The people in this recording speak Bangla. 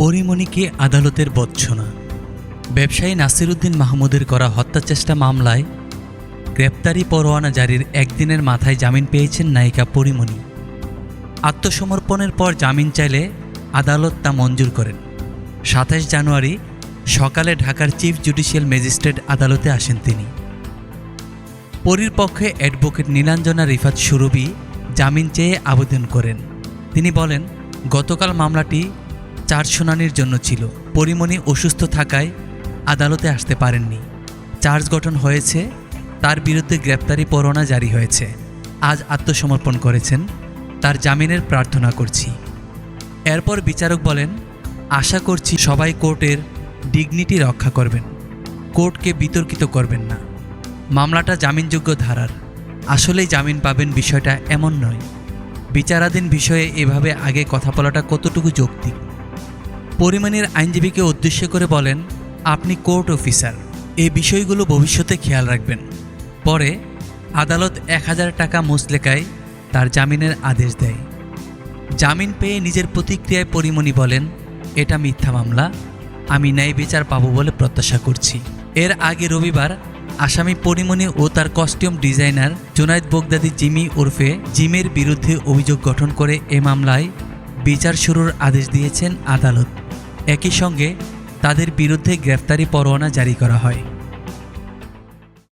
পরিমণিকে আদালতের বচ্ছনা। ব্যবসায়ী নাসিরুদ্দিন মাহমুদের করা হত্যা চেষ্টা মামলায় গ্রেপ্তারি পরোয়ানা জারির একদিনের মাথায় জামিন পেয়েছেন নায়িকা পরিমণি। আত্মসমর্পণের পর জামিন চাইলে আদালত তা মঞ্জুর করেন। সাতাশ জানুয়ারি সকালে ঢাকার চিফ জুডিশিয়াল ম্যাজিস্ট্রেট আদালতে আসেন তিনি। পরীর পক্ষে অ্যাডভোকেট নীলাঞ্জনা রিফাত সুরভি জামিন চেয়ে আবেদন করেন। তিনি বলেন, গতকাল মামলাটি চার শুনানির জন্য ছিল। পরিমণি অসুস্থ থাকায় আদালতে আসতে পারেননি। চার্জ গঠন হয়েছে, তার বিরুদ্ধে গ্রেপ্তারি পরোয়ানা জারি হয়েছে। আজ আত্মসমর্পণ করেছেন, তার জামিনের প্রার্থনা করছি। এরপর বিচারক বলেন, আশা করছি সবাই কোর্টের ডিগনিটি রক্ষা করবেন। কোর্টকে বিতর্কিত করবেন না। মামলাটা জামিনযোগ্য ধারার। আসলেই জামিন পাবেন বিষয়টা এমন নয়। বিচারাধীন বিষয়ে এভাবে আগে কথা বলাটা কতটুকু যৌক্তিক? পরিমাণের আইনজীবীকে উদ্দেশ্য করে বলেন, আপনি কোর্ট অফিসার। এই বিষয়গুলো ভবিষ্যতে খেয়াল রাখবেন। পরে আদালত এক হাজার টাকা মুসলেকায় তার জামিনের আদেশ দেয়। জামিন পেয়ে নিজের প্রতিক্রিয়ায় পরিমণি বলেন, এটা মিথ্যা মামলা। আমি ন্যায় বিচার পাবো বলে প্রত্যাশা করছি। এর আগে রবিবার আসামি পরিমণি ও তার কস্টিউম ডিজাইনার জুনায়দ বগদাদি জিমি ওরফে জিমের বিরুদ্ধে অভিযোগ গঠন করে এ মামলায় বিচার শুরুর আদেশ দিয়েছেন আদালত। একই সঙ্গে তাদের বিরুদ্ধে গ্রেফতারি পরোয়ানা জারি করা হয়।